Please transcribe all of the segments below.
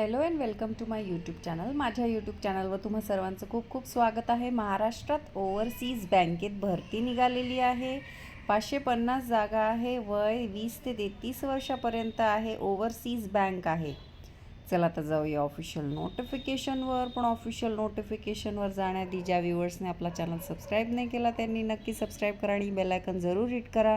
Hello and welcome to my YouTube channel माझ्या YouTube चॅनलवर तुम्हा सर्वांचं खूप खूप स्वागत आहे. महाराष्ट्रात ओव्हरसीज बँकेत भरती निघालेली आहे. पाचशे पन्नास जागा आहे. वय वीस ते तेहतीस वर्षापर्यंत आहे. ओव्हरसीज बँक आहे. चला आता जाऊया ऑफिशियल नोटिफिकेशनवर पण ऑफिशियल नोटिफिकेशनवर जाण्याआधी ज्या व्ह्युअर्सने आपला चॅनल सबस्क्राईब नाही केला त्यांनी नक्की सबस्क्राईब करा आणि बेलायकन जरूर हिट करा.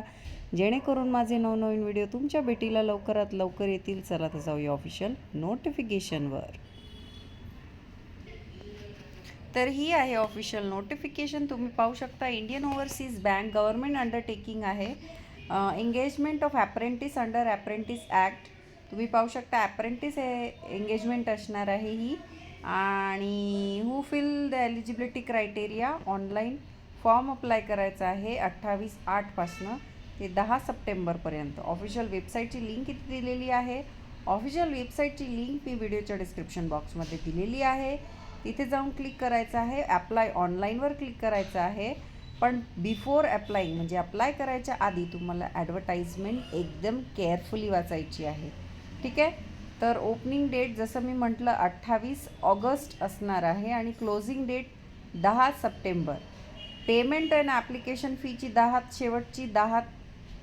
जेणेकरून माझे नवनवीन व्हिडिओ तुमच्या भेटीला लवकरात लवकर येतील. चला तर जाऊया ऑफिशियल नोटिफिकेशनवर तर ही आहे ऑफिशियल नोटिफिकेशन तुम्ही पाहू शकता Indian Overseas Bank government undertaking आहे. Engagement of apprentice under apprentice act तुम्ही पाहू शकता ॲप्रेंटिस हे एंगेजमेंट असणार आहे ही. आणि who fill the eligibility criteria online form apply करायचा आहे अठ्ठावीस आठपासनं ते दहा सप्टेंबरपर्यंत ऑफिशियल वेबसाईटची लिंक इथे दिलेली आहे. ऑफिशियल वेबसाईटची लिंक मी व्हिडिओच्या डिस्क्रिप्शन बॉक्समध्ये दिलेली आहे. तिथे जाऊन क्लिक करायचं आहे. ॲप्लाय ऑनलाईनवर क्लिक करायचं आहे. पण बिफोर अप्लाईंग म्हणजे अप्लाय करायच्या आधी तुम्हाला ॲडव्हर्टाईजमेंट एकदम केअरफुली वाचायची आहे. ठीक आहे? तर ओपनिंग डेट जसं मी म्हटलं अठ्ठावीस ऑगस्ट असणार आहे आणि क्लोजिंग डेट दहा सप्टेंबर. पेमेंट अँड ॲप्लिकेशन फीची दहा शेवटची दहा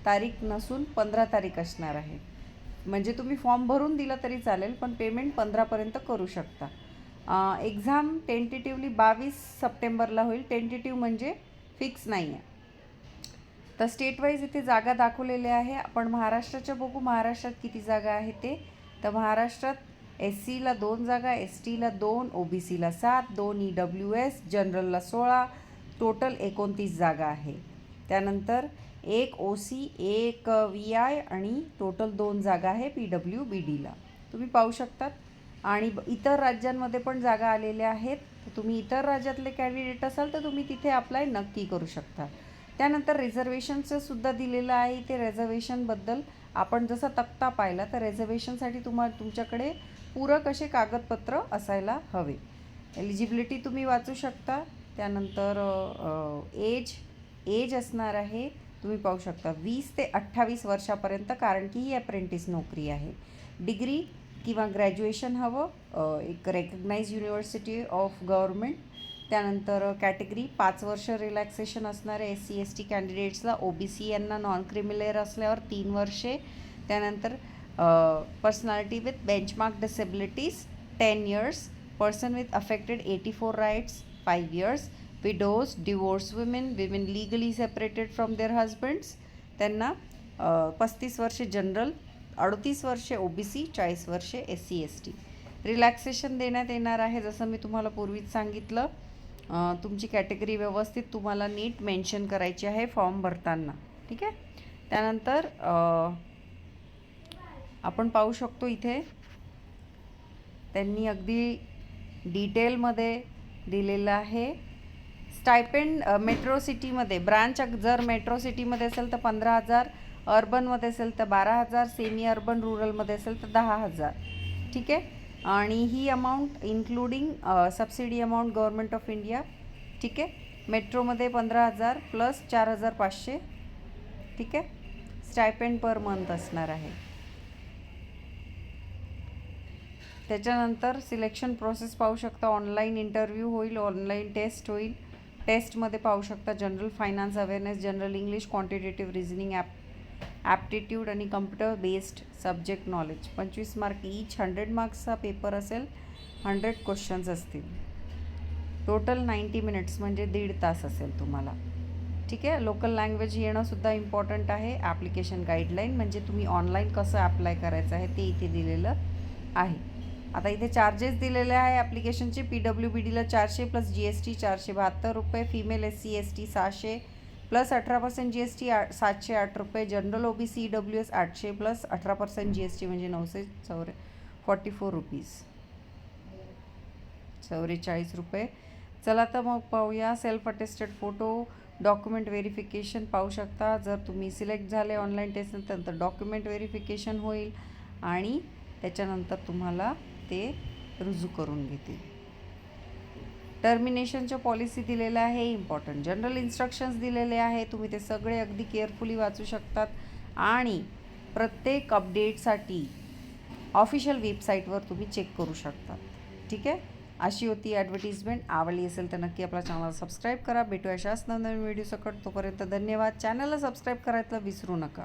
तारीख नसून पंधरा तारीख असणार आहे. म्हणजे तुम्ही फॉर्म भरून दिला तरी चालेल पण पेमेंट पंधरापर्यंत करू शकता. एक्झाम टेंटेटिव्हली बावीस सप्टेंबरला होईल. टेंटेटिव्ह म्हणजे फिक्स नाही आहे तर स्टेट वाईज इथे जागा दाखवलेल्या आहे. आपण महाराष्ट्राच्या बघू महाराष्ट्रात किती जागा आहे ते. तर महाराष्ट्रात एस सीला दोन जागा एस टीला दोन ओ बी सीला सात दोन ई डब्ल्यू एस जनरलला सोळा टोटल एकोणतीस जागा आहे. त्यानंतर एक ओ सी एक व्ही आय आणि टोटल दोन जागा आहे पी डब्ल्यू बी डीला तुम्ही पाहू शकतात. आणि ब- इतर राज्यांमध्ये पण जागा आलेल्या आहेत. तर तुम्ही इतर राज्यातले कॅन्डिडेट असाल तर तुम्ही तिथे अप्लाय नक्की करू शकता. त्यानंतर रिझर्वेशनचं सुद्धा दिलेलं आहे. ते रिझर्वेशनबद्दल आपण जसा तक्ता पाहिला तर रिझर्वेशनसाठी तुम्हाला तुमच्याकडे पूरक असे कागदपत्र असायला हवे. एलिजिबिलिटी तुम्ही वाचू शकता. त्यानंतर एज एज असणार आहे. तुम्ही पाहू शकता वीस ते अठ्ठावीस वर्षापर्यंत कारण की ही अप्रेंटिस नोकरी आहे. डिग्री किंवा ग्रॅज्युएशन हवं. एक रेकग्नाइज युनिव्हर्सिटी ऑफ गव्हर्मेंट त्यानंतर कॅटेगरी पाच वर्ष रिलॅक्सेशन असणाऱ्या एस सी एस टी कॅन्डिडेट्सला ओ बी सी यांना नॉन क्रिमिलेअर असल्यावर तीन वर्षे. त्यानंतर personality with benchmark disabilities ten years person with affected eighty four riots five years widows divorce women women legally separated from their husbands त्यांना पस्तीस वर्षे general अडतीस वर्षे ओ बी सी चाळीस वर्षे S C S T relaxation देण्यात येणार आहे जसं मी तुम्हाला पूर्वीच सांगितलं. तुमची कॅटेगरी व्यवस्थित तुम्हाला नीट मेन्शन करायची आहे फॉर्म भरताना. ठीक आहे? त्यानंतर आपण पाहू शकतो इथे त्यांनी अगदी डिटेलमध्ये दिलेलं आहे. स्टायपेंड मेट्रो सिटीमध्ये ब्रांच जर मेट्रो सिटीमध्ये असेल तर पंधरा हजार अर्बनमध्ये असेल तर बारा हजार सेमी अर्बन रुरलमध्ये असेल तर दहा हजार. ठीक आहे? आणि ही amount including subsidy amount government of India ठीक आहे? मेट्रोमध्ये पंधरा हजार प्लस चार हजार पाचशे ठीक आहे? स्टायपेंड पर मंथ असणार आहे. त्याच्यानंतर सिलेक्शन प्रोसेस पाहू शकता. ऑनलाईन इंटरव्ह्यू होईल ऑनलाईन टेस्ट होईल. टेस्टमध्ये पाहू शकता general finance awareness general English quantitative reasoning app aptitude आणि कम्प्युटर बेस्ड सब्जेक्ट नॉलेज पंचवीस मार्क ईच हंड्रेड मार्क्सचा पेपर असेल हंड्रेड क्वेश्चन्स असतील. टोटल नाईंटी मिनिट्स म्हणजे दीड तास असेल तुम्हाला. ठीक आहे? लोकल लँग्वेज येणंसुद्धा इम्पॉर्टंट आहे. ॲप्लिकेशन गाईडलाईन म्हणजे तुम्ही ऑनलाईन कसं ॲप्लाय करायचं आहे ते इथे दिलेलं आहे. आता इथे चार्जेस दिलेले आहे ॲप्लिकेशनचे पी डब्ल्यू बी डीला चारशे प्लस जी एस टी चारशे बहात्तर रुपये. Female S C S T सहाशे. प्लस अठरा पर्सेंट जी एस टी आ सातशे आठ रुपये. General O B C W S आठशे प्लस अठरा पर्सेंट जी एस टी म्हणजे नऊशे चौरे फॉर्टी फोर रुपीज चौवेचाळीस रुपये. चला तर मग पाहूया. Self attested photo document verification पाहू शकता. जर तुम्ही सिलेक्ट झाले ऑनलाईन टेस्ट नंतर डॉक्युमेंट व्हेरिफिकेशन होईल आणि त्याच्यानंतर तुम्हाला ते रुजू करून घेतील. टर्मिनेशनच्या पॉलिसी दिलेल्या आहे इम्पॉर्टंट जनरल इन्स्ट्रक्शन्स दिलेले आहे तुम्ही ते सगळे अगदी केअरफुली वाचू शकतात. आणि प्रत्येक अपडेटसाठी ऑफिशियल वेबसाईटवर तुम्ही चेक करू शकता. ठीक आहे? अशी होती ॲडव्हर्टिजमेंट आवडली असेल तर नक्की आपला चॅनल सबस्क्राईब करा. भेटू अशाच नवनवीन व्हिडिओ सकट. तोपर्यंत धन्यवाद. चॅनलला सबस्क्राईब करायला विसरू नका.